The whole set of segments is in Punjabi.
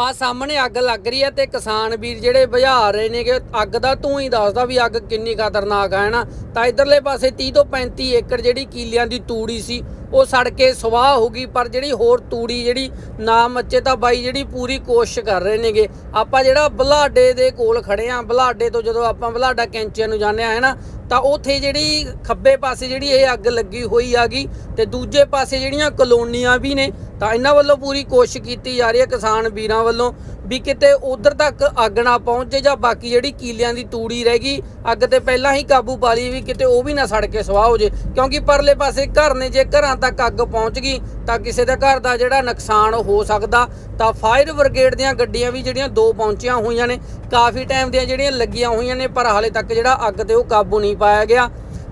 ਆ ਸਾਹਮਣੇ ਅੱਗ ਲੱਗ ਰਹੀ ਹੈ ਤੇ ਕਿਸਾਨ ਵੀਰ ਜਿਹੜੇ ਬੁਝਾ ਰਹੇ ਨੇਗੇ, ਅੱਗ ਦਾ ਤੂੰ ਹੀ ਦੱਸਦਾ ਵੀ ਅੱਗ ਕਿੰਨੀ ਖਤਰਨਾਕ ਹੈ ਨਾ। ਤਾਂ ਇਧਰਲੇ ਪਾਸੇ 30 ਤੋਂ 35 ਏਕੜ ਜਿਹੜੀ ਕੀਲਿਆਂ ਦੀ ਤੂੜੀ ਸੀ ਉਹ ਸੜ ਕੇ ਸਵਾਹ ਹੋ ਗਈ, ਪਰ ਜਿਹੜੀ ਹੋਰ ਤੂੜੀ, ਜਿਹੜੀ ਨਾ ਮੱਚੇ ਤਾਂ ਬਾਈ ਜਿਹੜੀ ਪੂਰੀ ਕੋਸ਼ਿਸ਼ ਕਰ ਰਹੇ ਨੇਗੇ। ਆਪਾਂ ਜਿਹੜਾ ਬਲਾਡੇ ਦੇ ਕੋਲ ਖੜੇ ਆ, ਬਲਾਡੇ ਤੋਂ ਜਦੋਂ ਆਪਾਂ ਬਲਾਡਾ ਕੈਂਚੀਆਂ ਨੂੰ ਜਾਂਦੇ ਆ ਹੈ ਨਾ ਤਾਂ ਉੱਥੇ ਜਿਹੜੀ ਖੱਬੇ ਪਾਸੇ ਜਿਹੜੀ ਇਹ ਅੱਗ ਲੱਗੀ ਹੋਈ ਆਗੀ ਤੇ ਦੂਜੇ ਪਾਸੇ ਜਿਹੜੀਆਂ ਕਲੋਨੀਆਂ ਵੀ ਨੇ, ਤਾਂ ਇਹਨਾਂ ਵੱਲੋਂ ਪੂਰੀ ਕੋਸ਼ਿਸ਼ ਕੀਤੀ ਜਾ ਰਹੀ ਹੈ ਕਿਸਾਨ ਵੀਰਾਂ ਵੱਲੋਂ। ਵੀ ਕਿਤੇ ਉਧਰ ਤੱਕ ਅੱਗ ਨਾ ਪਹੁੰਚੇ ਜਾਂ ਬਾਕੀ ਜਿਹੜੀ ਕੀਲਿਆਂ ਦੀ ਤੂੜੀ ਰਹਿ ਗਈ, ਅੱਗ ਤੇ ਪਹਿਲਾਂ ਹੀ ਕਾਬੂ ਪਾ ਲਈ ਵੀ ਕਿਤੇ ਉਹ ਵੀ ਨਾ ਸੜ ਕੇ ਸਵਾਹ ਹੋ ਜੇ। ਕਿਉਂਕਿ ਪਰਲੇ ਪਾਸੇ ਘਰ ਨੇ ਜੇ ਘਰਾਂ ਤੱਕ ਅੱਗ ਪਹੁੰਚ ਗਈ, ਤਾਂ ਕਿਸੇ ਦੇ ਘਰ ਦਾ ਜਿਹੜਾ ਨੁਕਸਾਨ ਹੋ ਸਕਦਾ। ਤਾਂ ਫਾਇਰ ਬ੍ਰਿਗੇਡ ਦੀਆਂ ਗੱਡੀਆਂ ਵੀ ਜਿਹੜੀਆਂ ਦੋ ਪਹੁੰਚੀਆਂ ਹੋਈਆਂ ਨੇ, ਕਾਫੀ ਟਾਈਮ ਦੀਆਂ ਜਿਹੜੀਆਂ ਲੱਗੀਆਂ ਹੋਈਆਂ ਨੇ, ਪਰ ਹਾਲੇ ਤੱਕ ਜਿਹੜਾ ਅੱਗ ਤੇ ਉਹ ਕਾਬੂ ਨਹੀਂ ਪਾਇਆ ਗਿਆ।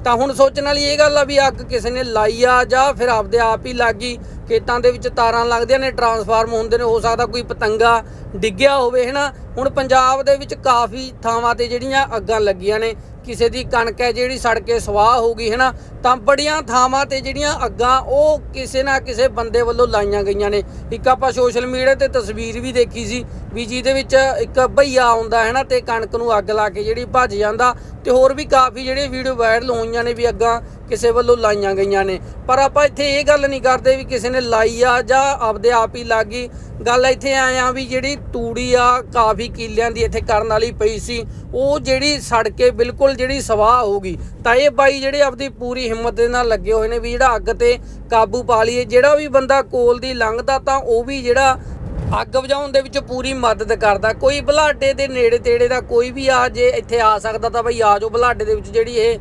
ਤਾਂ ਹੁਣ ਸੋਚਣ ਵਾਲੀ ਇਹ ਗੱਲ ਆ ਵੀ ਅੱਗ ਕਿਸੇ ਨੇ ਲਾਈ ਆ ਜਾਂ ਫਿਰ ਆਪਦੇ ਆਪ ਹੀ ਲੱਗ ਗਈ। ਖੇਤਾਂ ਦੇ ਵਿੱਚ ਤਾਰਾਂ ਲੱਗਦੀਆਂ ਨੇ ਟਰਾਂਸਫਾਰਮ ਹੁੰਦੇ ਨੇ, ਹੋ ਸਕਦਾ ਕੋਈ ਪਤੰਗਾ ਡਿੱਗਿਆ ਹੋਵੇ, ਹੈਨਾ? ਹੁਣ ਪੰਜਾਬ ਦੇ ਵਿੱਚ ਕਾਫੀ ਥਾਵਾਂ ਤੇ ਜਿਹੜੀਆਂ ਅੱਗਾਂ ਲੱਗੀਆਂ ਨੇ। ਕਿਸੇ ਦੀ ਕਣਕ ਹੈ, ਜਿਹੜੀ ਸੜ ਕੇ ਸਵਾਹ ਹੋ ਗਈ ਹੈਨਾ, ਤਾਂ ਬੜੀਆਂ ਥਾਵਾਂ ਤੇ ਜਿਹੜੀਆਂ ਅੱਗਾਂ, ਉਹ ਕਿਸੇ ਨਾ ਕਿਸੇ ਬੰਦੇ ਵੱਲੋਂ ਲਾਈਆਂ ਗਈਆਂ ਨੇ। ਇੱਕ ਆਪਾਂ ਸੋਸ਼ਲ ਮੀਡੀਆ ਤੇ ਤਸਵੀਰ ਵੀ ਦੇਖੀ ਸੀ ਵੀ ਜਿਹਦੇ ਵਿੱਚ ਇੱਕ ਭਈਆ ਆਉਂਦਾ ਹੈ ਨਾ ਤੇ ਕਣਕ ਨੂੰ ਅੱਗ ਲਾ ਕੇ ਜਿਹੜੀ ਭੱਜ ਜਾਂਦਾ, ਤੇ ਹੋਰ ਵੀ ਕਾਫੀ ਜਿਹੜੇ ਵੀਡੀਓ ਵਾਇਰਲ ਹੋਈਆਂ ਨੇ ਵੀ ਅੱਗਾਂ ਕਿਸੇ ਵੱਲੋਂ ਲਾਈਆਂ ਗਈਆਂ ਨੇ। ਪਰ ਆਪਾਂ ਇੱਥੇ ਇਹ ਗੱਲ ਨਹੀਂ ਕਰਦੇ ਵੀ ਕਿਸੇ ਨੇ ਲਾਈ ਆ ਜਾਂ ਆਪਦੇ ਆਪ ਹੀ ਲੱਗੀ ਗੱਲ ਇੱਥੇ ਆਏ ਆ ਵੀ ਜਿਹੜੀ ਤੂੜੀ ਆ, ਕਾਫੀ ਕਿੱਲਿਆਂ ਦੀ ਇੱਥੇ ਕਰਨ ਵਾਲੀ ਪਈ ਸੀ, ਉਹ ਜਿਹੜੀ ਸੜ ਕੇ ਬਿਲਕੁਲ ਜਿਹੜੀ ਸਵਾਹ ਹੋ ਗਈ। ਤਾਂ ਇਹ ਬਾਈ ਜਿਹੜੇ ਆਪਦੀ ਪੂਰੀ ਹਿੰਮਤ ਦੇ ਨਾਲ ਲੱਗੇ ਹੋਏ ਨੇ ਵੀ ਜਿਹੜਾ ਅੱਗ ਤੇ ਕਾਬੂ ਪਾ ਲਈਏ। ਜਿਹੜਾ ਵੀ ਬੰਦਾ ਕੋਲ ਦੀ ਲੰਘਦਾ ਤਾਂ ਉਹ ਵੀ ਜਿਹੜਾ ਅੱਗ ਬੁਝਾਉਣ ਦੇ ਵਿੱਚ ਪੂਰੀ ਮਦਦ ਕਰਦਾ। ਕੋਈ ਬਲਾਡੇ ਦੇ ਨੇੜੇ ਤੇੜੇ ਦਾ ਕੋਈ ਵੀ ਆ, ਜੇ ਇੱਥੇ ਆ ਸਕਦਾ ਤਾਂ ਬਈ ਆ ਜਾਓ ਬਲਾਡੇ ਦੇ ਵਿੱਚ ਜਿਹੜੀ ਇਹ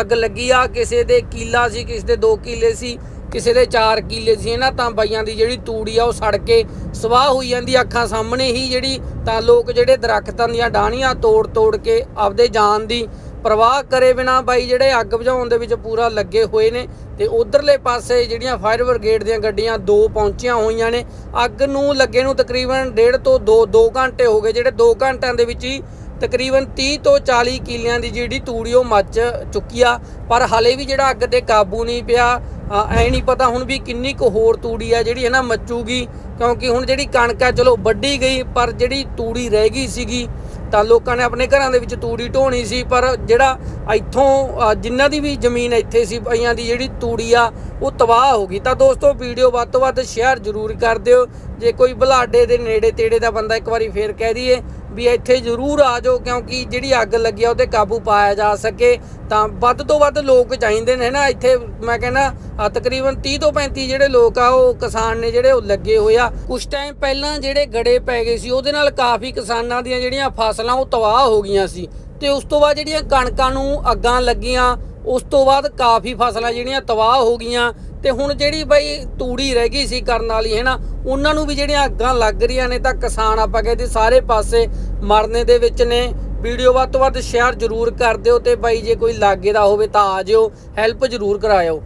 ਅੱਗ ਲੱਗੀ ਆ। ਕਿਸੇ ਦੇ ਕੀਲਾ ਸੀ, ਕਿਸੇ ਦੇ 2 ਕਿੱਲੇ ਸੀ, ਕਿਸੇ ਦੇ 4 ਕਿੱਲੇ ਸੀ ਨਾ ਤਾਂ ਬਾਈਆਂ ਦੀ ਜਿਹੜੀ ਤੂੜੀ ਆ ਉਹ ਸੜ ਕੇ ਸਵਾਹ ਹੋਈ ਜਾਂਦੀ ਅੱਖਾਂ ਸਾਹਮਣੇ ਹੀ ਜਿਹੜੀ ਤਾਂ ਲੋਕ ਜਿਹੜੇ ਦਰਖਤਾਂ ਦੀਆਂ ਡਾਹਣੀਆਂ ਤੋੜ ਤੋੜ ਕੇ ਆਪਦੇ ਜਾਨ ਦੀ ਪ੍ਰਵਾਹ ਕਰੇ ਬਿਨਾ ਬਾਈ ਜਿਹੜੇ ਅੱਗ ਬੁਝਾਉਣ ਦੇ ਵਿੱਚ ਪੂਰਾ ਲੱਗੇ ਹੋਏ ਨੇ ਤੇ ਉਧਰਲੇ ਪਾਸੇ ਜਿਹੜੀਆਂ ਫਾਇਰ ਬ੍ਰਿਗੇਡ ਦੀਆਂ ਗੱਡੀਆਂ ਦੋ ਪਹੁੰਚੀਆਂ ਹੋਈਆਂ ਨੇ। ਅੱਗ ਨੂੰ ਲੱਗੇ ਨੂੰ ਤਕਰੀਬਨ 1.5 ਤੋਂ 2 2 ਘੰਟੇ ਹੋ ਗਏ। ਜਿਹੜੇ 2 ਘੰਟਿਆਂ ਦੇ ਵਿੱਚ ਹੀ ਤਕਰੀਬਨ 30 ਤੋਂ 40 ਕਿਲਿਆਂ ਦੀ ਜਿਹੜੀ ਤੂੜੀ ਉਹ ਮੱਚ ਚੁੱਕੀ ਆ। ਪਰ ਹਲੇ ਵੀ ਜਿਹੜਾ ਅੱਗ ਤੇ ਕਾਬੂ ਨਹੀਂ ਪਿਆ। ਅ, ਐ ਨਹੀਂ ਪਤਾ ਹੁਣ ਵੀ ਕਿੰਨੀ ਕੁ ਹੋਰ ਤੂੜੀ ਆ ਜਿਹੜੀ ਹੈ ਨਾ ਮੱਚੂਗੀ। ਕਿਉਂਕਿ ਹੁਣ ਜਿਹੜੀ ਕਣਕ ਆ ਚਲੋ ਵੱਢੀ ਗਈ ਪਰ ਜਿਹੜੀ ਤੂੜੀ ਰਹਿ ਗਈ ਸੀਗੀ ਤਾਂ ਲੋਕਾਂ ਨੇ ਆਪਣੇ ਘਰਾਂ ਦੇ ਵਿੱਚ ਤੂੜੀ ਢੋਣੀ ਸੀ ਪਰ ਜਿਹੜਾ ਇੱਥੋਂ ਅ, ਜਿਨ੍ਹਾਂ ਦੀ ਵੀ ਜ਼ਮੀਨ ਇੱਥੇ ਸੀ ਪਈਆਂ ਦੀ ਜਿਹੜੀ ਤੂੜੀ ਆ ਉਹ ਤਬਾਹ ਹੋ ਗਈ। ਤਾਂ ਦੋਸਤੋ ਵੀਡੀਓ ਵੱਧ ਤੋਂ ਵੱਧ ਸ਼ੇਅਰ ਜ਼ਰੂਰ ਕਰ ਦਿਓ। ਜੇ ਕੋਈ ਬਲਾਡੇ ਦੇ ਨੇੜੇ ਤੇੜੇ ਦਾ ਬੰਦਾ ਇੱਕ ਵਾਰੀ ਫੇਰ ਕਹਿ ਦਈਏ ਵੀ ਇੱਥੇ ਜ਼ਰੂਰ ਆ ਜਾਓ ਕਿਉਂਕਿ ਜਿਹੜੀ ਅੱਗ ਲੱਗੀ ਆ ਉਹਤੇ ਕਾਬੂ ਪਾਇਆ ਜਾ ਸਕੇ। ਤਾਂ ਵੱਧ ਤੋਂ ਵੱਧ ਲੋਕ ਚਾਹੀਦੇ ਨੇ ਨਾ, ਇੱਥੇ ਮੈਂ ਕਹਿੰਦਾ ਤਕਰੀਬਨ 30 ਤੋਂ 35 ਜਿਹੜੇ ਲੋਕ ਆ, ਉਹ ਕਿਸਾਨ ਨੇ ਜਿਹੜੇ ਉਹ ਲੱਗੇ ਹੋਏ ਆ। ਕੁਝ ਟਾਈਮ ਪਹਿਲਾਂ ਜਿਹੜੇ ਗੜੇ ਪੈ ਗਏ ਸੀ, ਉਹਦੇ ਨਾਲ ਕਾਫੀ ਕਿਸਾਨਾਂ ਦੀਆਂ ਜਿਹੜੀਆਂ ਫਸਲਾਂ, ਉਹ ਤਬਾਹ ਹੋ ਗਈਆਂ ਸੀ। ਤੇ ਉਸ ਤੋਂ ਬਾਅਦ ਜਿਹੜੀਆਂ ਕਣਕਾਂ ਨੂੰ ਅੱਗਾਂ ਲੱਗੀਆਂ ਉਸ ਤੋਂ ਬਾਅਦ ਕਾਫੀ ਫਸਲਾਂ ਜਿਹੜੀਆਂ ਤਬਾਹ ਹੋ ਗਈਆਂ ਤੇ ਹੁਣ ਜਿਹੜੀ ਬਈ ਤੂੜੀ ਰਹਿ ਗਈ ਸੀ ਕਰਨ ਵਾਲੀ, ਹੈ ਨਾ, ਉਹਨਾਂ ਨੂੰ ਵੀ ਜਿਹੜੀਆਂ ਅੱਗਾਂ ਲੱਗ ਰਹੀਆਂ ਨੇ ਤਾਂ ਕਿਸਾਨ ਆਪਾਂ ਕਹਿੰਦੇ ਸਾਰੇ ਪਾਸੇ ਮਰਨੇ ਦੇ ਵਿੱਚ ਨੇ। ਵੀਡੀਓ ਵੱਧ ਤੋਂ ਵੱਧ ਸ਼ੇਅਰ ਜ਼ਰੂਰ ਕਰ ਦਿਓ ਤੇ ਬਾਈ ਜੇ ਕੋਈ ਲਾਗੇ ਦਾ ਹੋਵੇ ਤਾਂ ਆ ਜਿਓ, ਹੈਲਪ ਜ਼ਰੂਰ ਕਰਾਇਓ।